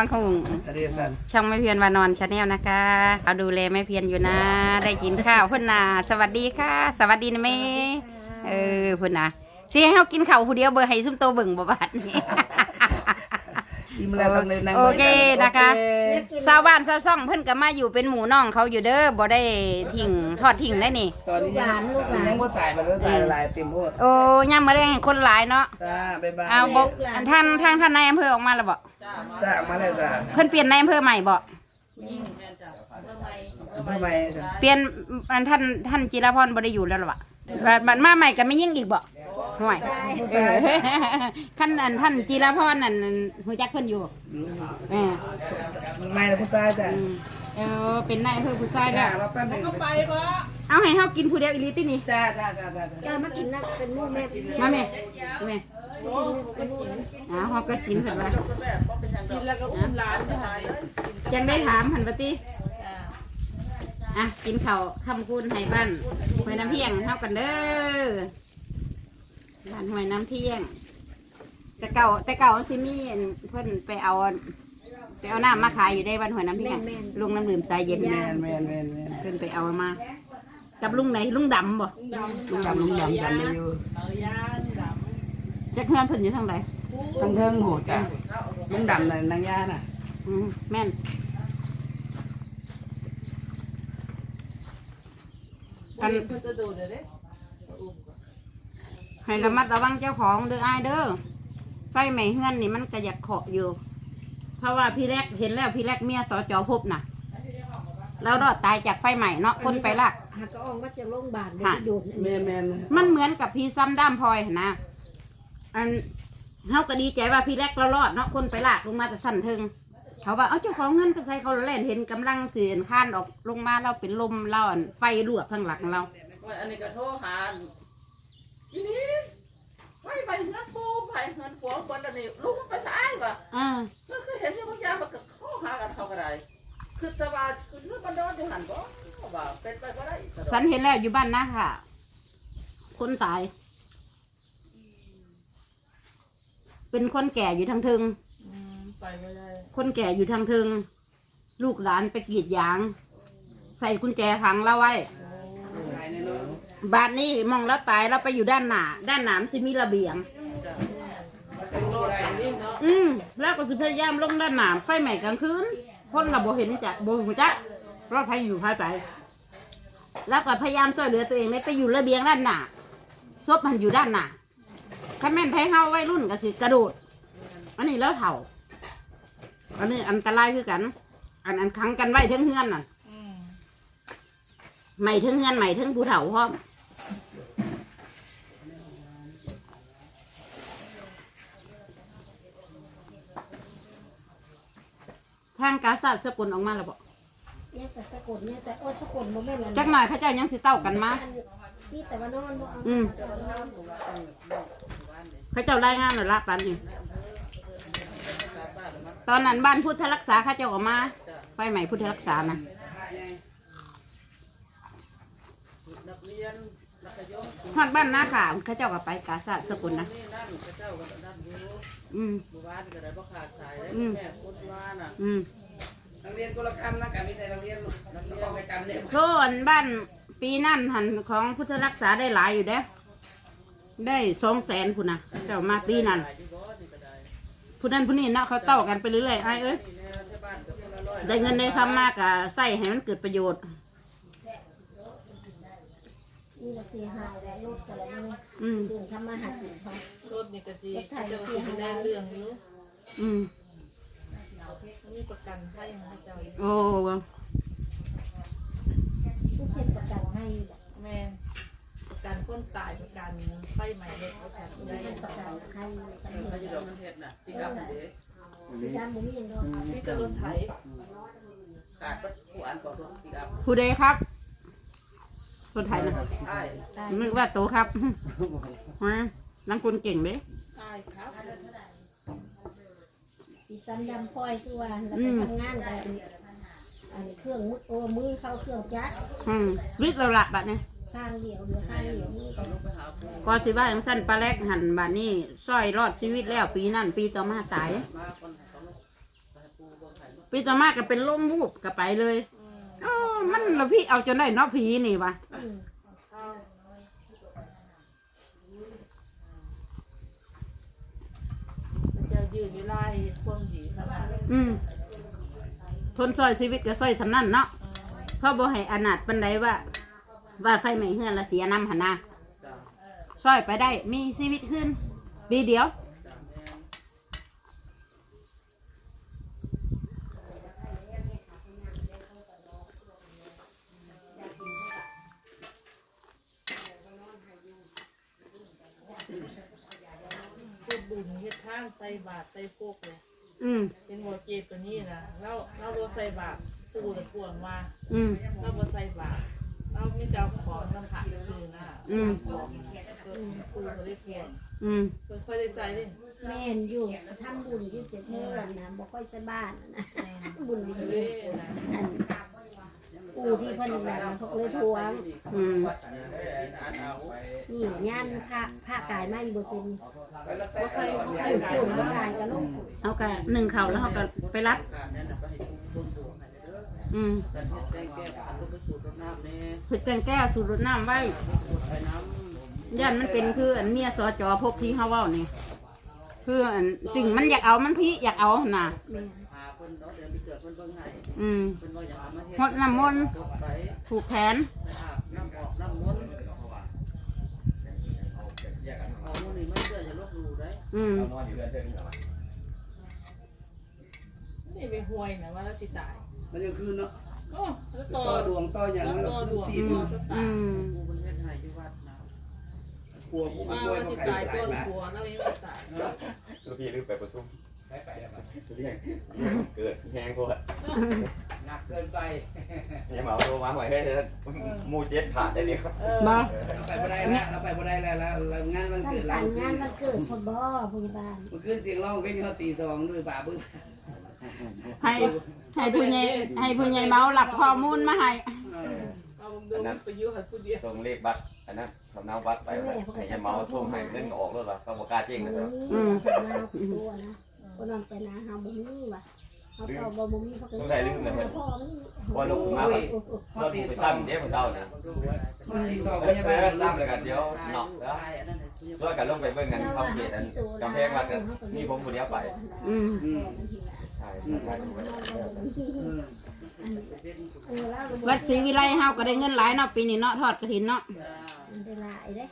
บางคงอดีสันช่องไม่เพียนวานอนชาแนลนะคะ เอาดูแลไม่เพียนอยู่นะ ได้กินข้าวพุ่นนาสวัสดีค่ะ สวัสดีนะแม่เออพุ่นนาสิให้เฮากินข้าวผู้เดียวเบอร์ให้ซุ่มโตเบิ่งบ่บาดนี่ อิ่มแล้วต้องเดินนั่งโอเคนะคะโอเคชาวบ้านชาวช่องเพิ่นก็มาอยู่เป็นหมู่น้องเขาอยู่เด้อบ่ได้ทิ้งทอดทิ้งได้นี่ ตอนนี้ยังยังบ่สายไปแล้วสายละลายเต็มโพดโอ้ย่ำมาได้ให้คนหลายเนาะจ้าบ๊ายบายเอาบ่อันท่านทางท่านนายอำเภอออกมาแล้วบ่จ้ามาแล้วจ้าเพิ่นเปลี่ยนนายอำเภอใหม่บ่ทำไมจ้าเปลี่ยนอันท่านท่านจิรพรบ่ได้อยู่แล้วหรอวะบัดบัดมาใหม่ก็ไม่ยิ่งอีกบ่ ห่วยเออขั้นอันท่านจิรพรนั่นหูจักเพิ่นอยู่เออไม่นะผู้ชายจ้าอืมเออเป็นนายอำเภอผู้ชายจ้าแล้วเราแป๊บนึงเอาให้เฮากินผู้เดียวอีหลีตินี่จ้าจ้าจ้าจ้าจ้ามากินนะเป็นหมู่แม่มาแม่แม่อ้าวเฮาก็กินเพิ่นว่ากินแล้วก็อุ้มหลานไปจังได้ถามหันปติอะกินข้าวคำคูณให้บ้านห้วยน้ำเที่ยงเฮากันเด้อ บ้านห้วยน้ำเที่ยง แต่เก่าแต่เก่าซิมีอันเพิ่นไปเอาไปเอาน้ำมาขายอยู่ได้บ้านห้วยน้ำเที่ยงลุงน้ำดื่มสายเย็นแมนะนแมนแมนแมนเพิ่นไปเอามา กับลุงไหนลุงดำบ่ลุงดำลุงดำกันได้อยู่เอาย่างดจักเพื่อนเพิ่นอยู่ทางไหนทั้งเทิงโหดจ้าลุงดำน่ะนางย่าน่ะอืมแม่นอันำเพิ่นจะดูเด้อเด้ ให้ระมัดระวังเจ้าของเด้ออ้ายเด้อไฟไหม้เฮือนนี่มันก็อยากเขาะอยู่ เพราะว่าพี่แรกเห็นแล้วพี่แรกเมียสจพบน่ะ แล้วรอดตายจากไฟใหม่เนาะคนไปลัก หากก็ออกมาจากโรงพยาบาลค่ะโดดอันแมนี้นแมนมันเหมือนกับพี่ซ้ำด้ามพลอยหั่นนะอันเฮาก็ดีใจว่าพี่แรกเรารอดเนาะคนไปลากลงมาแต่สั่นเทิง เขาว่าเอาเจ้าของเงินไปใส่เขาเล่นเห็นกำลังเสียนข้านออกลงมาเราเป็นลมเราอันไฟลวกข้างหลังเราว่าอันนี้ก็โทรหา อีนี่ไปไปเงินปูไปเงินผัวคนอันนี้ลุงไปสายว่ะอ่าก็คือเห็นอยู่บางอย่างมันก็โทรหากันเขาก็ได้คือจะว่าคือเรื่องมันโดนอยู่หันบ่ว่าเป็นไปก็ได้ฉันเห็นแล้วอยู่บ้านนะค่ะ คนตาย เป็นคนแก่อยู่ทางเทิงไปไม่ได้คนแก่อยู่ทางเทิง ลูกหลานไปกรีดยาง ใส่กุญแจขังเราไว้ บ้านนี้มองแล้วตายเราไปอยู่ด้านหน้าด้านหนามนสิมีระเบียงอืมแล้วก็สิพยายามลงด้านหนามไฟใหม่กลางคืนคนเราบ่เห็นจ้ะบ่หูจักว่าใครอยู่ใครไป แล้วก็พยายามช่วยเหลือตัวเองเลยไปอยู่ระเบียงด้านหน้าซบมันอยู่ด้านหน้าถ้าแม่นไทยเฮาไว้รุ่นก็สิกระโดด อันนี้แล้วเถ่า อันนี้อันตรายคือกัน อันอันขังกันไว้เทั้งเฮือนน่ะ ใหม่เทั้งเฮือนใหม่เทั้งภูเถาพร้อมทางกาซาดสกุลออกมาแล้วบอกเนี่ยแต่สะกดเนี่ยแต่โอ้สะกดบ่แม่นอันจักหน่อยพระเจ้ายังสิเต้ากันมา นี่แต่ว่านอนบ่เอาอืมพระเจ้ารายงานหน่อยละปันนี่ตอนนั้นบ้านพุทธรักษาเข้าเจ้าออกมา ไฟใหม่พุทธรักษานะ นักเรียนนักยม ฮอดบ้านนาขามเข้าเจ้าก็ไปกาซาดสกุลนะนี่นั่นพระเจ้าก็นั่นอยู่อืมหมู่บ้านก็ได้บ่ขาดสายเลยแม่คนว่าน่ะอืมนักเรียนคนละคำนะกันมีแต่นักเรียนนักเรียนไปจำเนี่ยโทษบ้านปีนั่นหันของพุทธรักษาได้หลายอยู่เด้อได้สองแสนพุ่นนะเจ้ามาปีนั้นอยู่บ่นี่ก็ได้ผู้นั้นผู้นี้เนาะเขาเต้ากันไปเรื่อยๆไอ้เอ้ยนี่แน่ที่บ้านก็คนละร้อยได้เงินได้คำมากอะใส่ให้มันเกิดประโยชน์ นี่ละเสียหายแล้วรถก็แล้วนี่อืมเรื่องทำมาหากินเขารถนี่ก็สิจะสิให้ได้เรื่องอยู่อืม มีประกันให้ของเจ้าอยู่โอ้ผู้เพิ่นประกันให้แหละแม่ประกันคนตายประกันไฟใหม่รถประกันผู้ได้เพิ่นประกันให้กันเขาจะดอกเฮ็ดน่ะปีกับเด้ยามบ่มีหยังดอกนี่ก็รถไถขาดรถผู้อันบ่รถปีกับผู้ใดครับ คนไทยนะอ้ายนึกว่าโตครับฮะนังคนเก่งเด้อ้ายครับดิฉันดำพลอยคือว่าแล้วไปทำงานกันอันเครื่องมือโอ้มือเข้าเครื่องจักรอืมวิกเราละบัดเนี่ยข้างเดียวเหลือข้างเดียวนี่ก็ลงไปหาผู้ก็สิว่าอย่างสั้นปลาแรกหันบัดนี้สร้อยรอดชีวิตแล้วปีนั่นปีต่อมาตายมาคนให้เขาลงไปหาผู้คนไทยเนาะปีต่อมาก็เป็นลมวูบก็ไปเลยอ๋อ มันละพี่เอาจนได้เนาะผีนี่วะอืมมันจะยืนเวลาให้ความดีทำงานอืมทนซอยชีวิตก็ซอยสำนั่นเนาะเพราะบ่ให้อนาถปันใดว่า ว่าไฟไหม้เฮือนละเสียน้ำหันนาจ้ะซอยไปได้มีชีวิตขึ้นปีเดียว บุญเฮ็ดทางใส่บาตรใส่พวกเลยอืมเป็นหัวเจตัวนี้นะเราเราบ่ใส่บาตรปูเลยพวงมาอืมเราบ่ใส่บาตรเราไม่จะเอาของสัมผัสซื่อนะอืมของปูเขาได้พวงอืมเพิ่นค่อยได้ใส่เด้แม่นอยู่ทำบุญอยู่เจ็ดเดือนนะบ่ค่อยสบายนะบุญดีเด้นะอัน ปู่ที่เพิ่นแบบนั้นเขาก็เลยทวงอืมนี่ย่านพระพระกายมาอยู่บ่ซินไปแล้วแต่บ่ใครบ่ใครปู่กายปู่มากายกับลูกเอากะหนึ่งเข่าแล้วเขาก็ไปรับการนั้นน่ะไปให้ผู้คนบวกให้เด้ออืมกันเฮ็ดแจ้งแก้ปัญหาลูกไปสู่ต้นน้ำแน่ฝึกแต่งแก้วสูตรรดน้ำไว้ไปน้ำย่านมันเป็นคืออันเมียสอจอพบที่เขาเว้านี่คืออันสิ่งมันอยากเอามันพี่อยากเอาน่ะ แม่นพา เพิ่นเนาะเดี๋ยวมีเกิดเพิ่นเบิ่งให้อืม เพิ่นว่าอยากเอามาเฮ็ดหดน้ำมนต์ตกไปผูกแขนไปอาบน้ำออกน้ำมนต์เอามื้อนี้มันเกิดอย่าลบหลู่ได้อืมนี่ไปห่วยนะว่าเราสิตายมันยังคืนเนาะโอ้แล้วต่ต่ออดวงต่ออย่างแล้วนั้นต่อดวงสีต่อเนาะจะอืตายมกูมันเฮ็ดให้อยู่วัดนะกลัวกูว่าป่วยว่าบ่สิใครตายไปก่อนละผัวเรายังไม่ตายลูกพี่ลืมไปประชุม เรียกเกิดแหงโคตรหนักเกินไปยังมาโทรมาหน่อยให้มูเจ็ดขาดได้เดียวเออบ่เราไปบ่ได้แล้วเราไปบ่ได้แล้วแล้วแล้วงานมันสั่เกิงดสรเรารค์งานวันเกิดพ่อบ่พยาบาลมันขึ้นเสียงร้องเพลงเขาตีสองด้วยป่าบึ้งให้ให้ผู้ใหญ่ให้ผู้ใหญ่เมาหลับข้อมูลมาให้เอาดูไปยุ่งกับผู้เดียวส่งเลขบัตรอันนั้นสำเนาบัตรไปให้ยาเมาส่งให้เงินออกแล้วล่ะก็บอกกล้าจริงนะครับ อืมมาตัวนะคนนั้นไปนะเฮาบ่มีว่ะเฮาก็บ่บ่มีเขาก็พ่อมันพอลูกมาก็เราดูไปซ้ำเดี๋ยวเช้าเนี่ยตีสองเอพยาบาลอซ้ำเลยกันเดี๋ยวเนาะช่วยกันลงไปเบิ่งกันเข้าเขตอันกำแพงวัดกันนี่ผมคนเดียวไปอืมอืมใช่เออวัดศรีวิไลเฮาก็ได้เงินหลายเนาะปีนี้เนาะทอดกระถินเนาะมันได้หลายเด้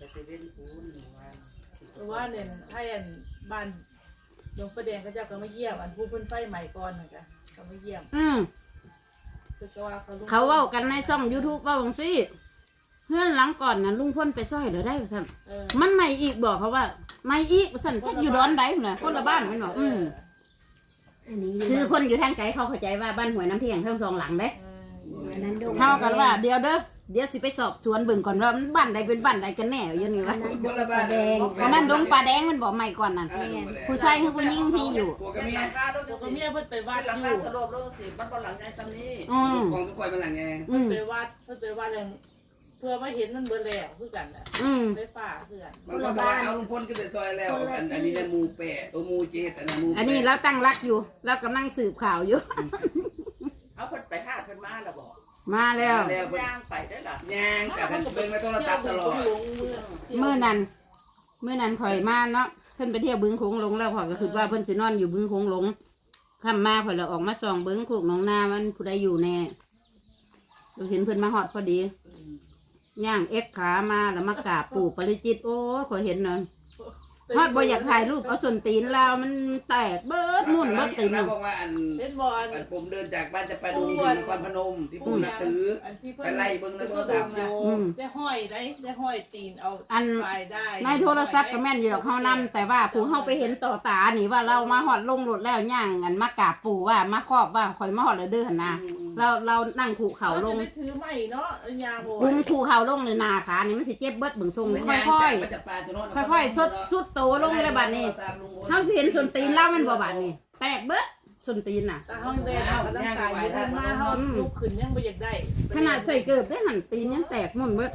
จะไปเล่นปูนวันเพราะว่าเนี่ยให้อัน บ้านหลวงประแดงเขาเจ้าก็มาเยี่ยมอันผู้เพิ่นไฟใหม่ก่อนนะจ๊ะเขามาเยี่ยมอืมคือก็ว่าเขาลุงเขาเว้ากันในช่อง YouTube เว้าจังซี่เพื่อนหลังก่อนน่ะลุงพ่นไปซอยเดี๋ยวได้ว่าซั่นเออมันใหม่อีกบอกเขาว่าใหม่อีกว่าซั่นจักอยู่ดอนใดพุ่นน่ะคนละบ้านแม่นบ่อืมอันนี้คือคนอยู่ทางไกลเขาเข้าใจว่าบ้านหวยน้ำเที่ยงเพิ่มสองหลังเด้ เอออันนั้นดงเท่ากันว่าเดี๋ยวเด้อ เดี๋ยวสิไปสอบสวนเบิ่งก่อนว่ามันบ้านใดเป็นบ้านใดกันแน่อยังนี้อัวะนนั้นคนละบ้านแดงอันนั้นดงปลาแดงมันบอกใหม่ก่อนนั่นผู้ชายคือผู้หญิงที่อยู่พวกกับเมียตัวก็เมียเพิ่นไปวัดหลังอคายู่สลบแล้วสิมันตอนหลังไงซ้ำนี้อืมของทุกคนมันหลังไงอืมไปวัดเพิ่นไปวัดเลยเพื่อมาเห็นมันเบิ่แล้วคือกันน่ะอืมไปป่าคือกันมันก็ว่าเอาลุงพลขึ้นไปซอยแล้ว อันอันนี้เนี่ยมูแปะตัวมูเจตอันนั้นมูอันนี้เราตั้งรักอยู่ เรากำลังสืบข่าวอยู่ เอาเพิ่นไปหาเพิ่นมาแล้วบอก มาแล้วแล้วย่างไปได้ล่ะย่างจากนั้นเบิ่งในโทรศัพท์ตลอดเมื่อนั้นเมื่อนั้นข่อยมาเนาะเพิ่นไปเที่ยวบึงโขงหลงแล้วข่อยก็คิดว่าเพิ่นสินอนอยู่บึงโขงหลงคำมาข่อยเลยออกมาส่องเบิ้งคูกหนองนามันผู้ใดอยู่แน่เราเห็นเพิ่นมาฮอดพอดีย่างเอ็กขามาแล้วมากราบปู่ปริจิตรโอ้ยข่อยเห็นเนาะ ฮอดบ่อยากถ่ายรูปเอาส่วนตีนเรามันแตกเบิดมุ่นเบิดตีนแล้วบอกว่าอันเป็นบอล อันผมเดินจากบ้านจะไปดูถึงนครพนมที่ผมนับถืออันที่ไปไล่เบิ่งในโทรศัพท์อยู่อืมได้ห้อยได้ได้ห้อยตีนเอาอันไปได้ในโทรศัพท์ก็แม่นอยู่ดอกเฮานํแต่ว่าผู้เฮาไปเห็นต่อตานี่ว่าเรามาฮอดลงรถแล้วย่างอันมากราบปู่ว่ามาครอบว่าข่อยมาฮอดแล้วเด้อหั่นนะ เราเรานั่งขู่เขาลง จะไปถือไม่เนาะยาโบบุ้งขู่เขาลงเลยนาขานี่มันสิเจ็บเบิดเบิ่งทรงค่อยๆค่อยๆสุดสุดโตลงเลยบัดนี้เฮาสิเห็นส่วนตีนเรามันบ่บาดนี้แตกเบิดส่วนตีนน่ะ แต่ห้องเดินก็ต้องการอยู่ท่านมาเฮาลุกขึ้นยังบ่อยากได้ขนาดใส่เกิบได้หันตีนยังแตกหมุ่นเบิด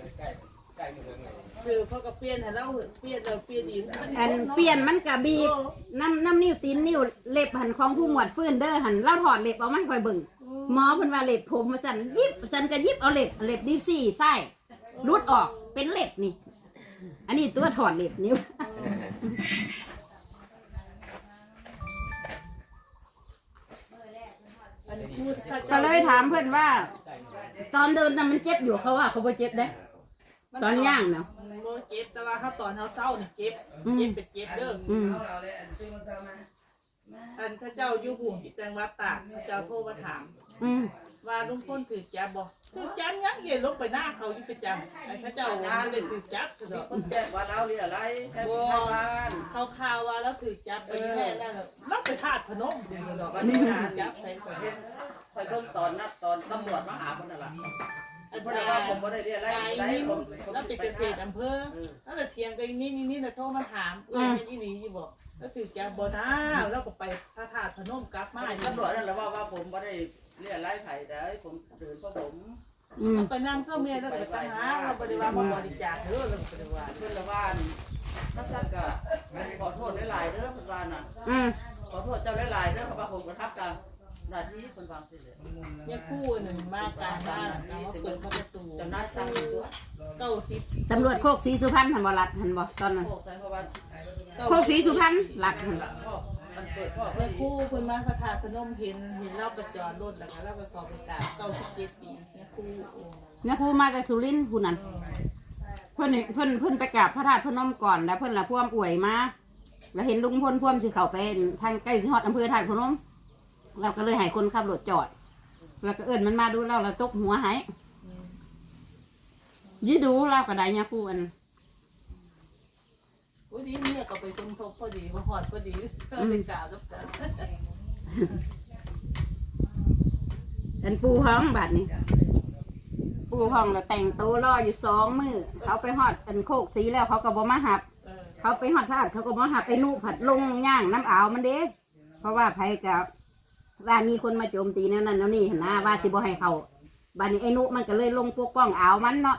คือเขาก็เปลี่ยนให้เราเปลี่ยนเราเปลี่ยนอีกอันเปลี่ยนมันกะบีบน้ำน้ำนิ้วตีนนิ้วเล็บหันของผู้หมวดฟื้นเด้อหันเล่าถอดเล็บเอามาให้คอยเบิ่ง หมอเพิ่นว่าเล็บผมมาสั่นยิบสั่นก็ยิบเอาเล็บเล็บดิฟซี่ไส้รุดออกเป็นเล็บนี่ อันนี้ตัวถอดเล็บนิ้วอันนี้พูดข้าก็จ้าเลยถามเพื่อนว่า ตอนเดินน่ะมันเจ็บอยู่เขาว่าเขาบ่เจ็บเด้ตอนย่างเนาะมันบ่เจ็บแต่ว่าเขาตอนเขาเศร้านี่เจ็บอืมเจ็บเป็นเจ็บเด้ออืม เอาเราเลยอันที่มันทำนะ อันเข้าเจ้าอยู่หูจังหวัดตากเข้าเจ้าโทรมาถาม อืมว่าลุงพลถือจับบ่ถือจับยังเย็นลงไปหน้าเขาอยู่ประจำไอ้เข้าเจ้าว่าไม่ได้ถือจับคือดอกคนแจ้งว่าเราเรียอะไรแค่ที่บ้านเขาข่าวว่าแล้วถือจับไปแค่นั้นแหละรับไปธาตุพนมดูดอกวัอันนนี้นี้งาถืนอจับใส่ไปคอยเบิ่งตอนนัดตอนตำรวจมาหาคนนั่นล่ะอันเพราะนี้ว่าผมบ่ได้เรียอะไรกายไรนี่ผมผมแล้วเป็นเกษตรอำเภอแล้วแต่เทียงกันนี่นี่นี่นะโทรมาถามเอ้ยเป็นอีหลีอยู่บอก แล้วถือจับบ่นะแล้วก็ไปพระธาตุพนมกลับมาไม่ตำรวจนั่นแหละว่าว่าผมบ่ได้เรียอะไรไผได้ผมเดินเพราะผมอืมไปนั่งเศร้าเมียแล้วก็ไปหาเราบริวารมาบริจาคเด้อเราบริวารเพิ่นละว่านถ้าซั่นก็ขอโทษหลายๆเด้อเพิ่นว่าน่ะ อืม ขอโทษเจ้าหลายๆเด้อเพราะว่าผมกระทับกับหน้าที่เพิ่นวางสิเลยเนี่ยคู่หนึ่งมากการบ้านเราเปิดประตูเจ้านายสั่งอยู่ตัวเก้าสิบตำรวจโคกศรีสุพรรณหันบ่รัดหันบ่ตอนนั้นโคกใส่เพราะว่า โคกศรีสุพรรณรัดหันพ่อมันเปิดพ่อเนี่เพิ่ยนคู่คุณมาพระธาตุพนมเห็นเห็นเราไปจอดรถแล้วก็เราไปขอไปกราบเก้าสิบเจ็ดปีเนี่ยคู่โอ้เนี่ยครูมาจากสุรินทร์ผู้นั้นเพิ่นเพิ่นเพิ่นไปกราบพระธาตุพนมก่อนแล้วเพิ่นละพ่วมอวยมาแล้วเห็นลุงพลพ่วมสิเขาไปทางใกล้สิฮอดอำเภอธาตุพนมเราก็เลยให้คนขับรถจอด แล้วก็เอิ้นมันมาดูเราเราตกหัวให้ยืดดูเราก็ได้เนี่ยครูอัน โอ้ยนี่เนี่ยก็ไปตรงทบพอดีมาหอดพอดีก็เลยกราบรับกันอันปูห้องบัดนี้ ปูห้องแล้วแต่งตัวรออยู่สองมือเขาไปฮอดอันโคกสีแล้วเขาก็บ่มาหับ เขาไปหอดทาดเขาก็มาหาไปนูผัดลงย่างน้ำอ่าวมันเด้เพราะว่าไผกับว่ามีคนมาโจมตีแนวนั้นแนวนี้เห็นนะว่าสิบ่ให้เขาบานนี้ไอ้นุมันก็เลยลงปกป้องอ่าวมันเนาะ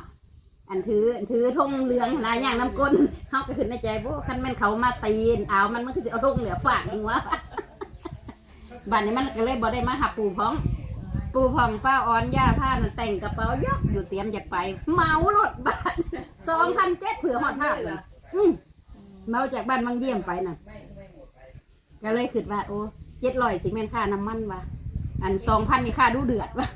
อันถือถือธงเหลืองนะย่างน้ำก้นเขาก็ขึ้นในใจพวกคันแม่นเขามาตีนอ่าวมันมันคือสิเอาธงเหลือฝาดหัวบานนี้มันก็เลยบ่ได้มาหับปูพอง ปูพองป้าออนย่าผ้านแต่งกระเป๋ายกอยู่เตรียมจะไปเมารถบาทสองพันเจ็ดเผื่อหอดท่าเลยเมาจากบ้านบางเยี่ยมไปน่ะ ก็เลยคิดว่า โอ้เจ็ดร้อยสิแม่นค่าน้ำมันวะอันสองพันนี่ค่าดูเดือดวะ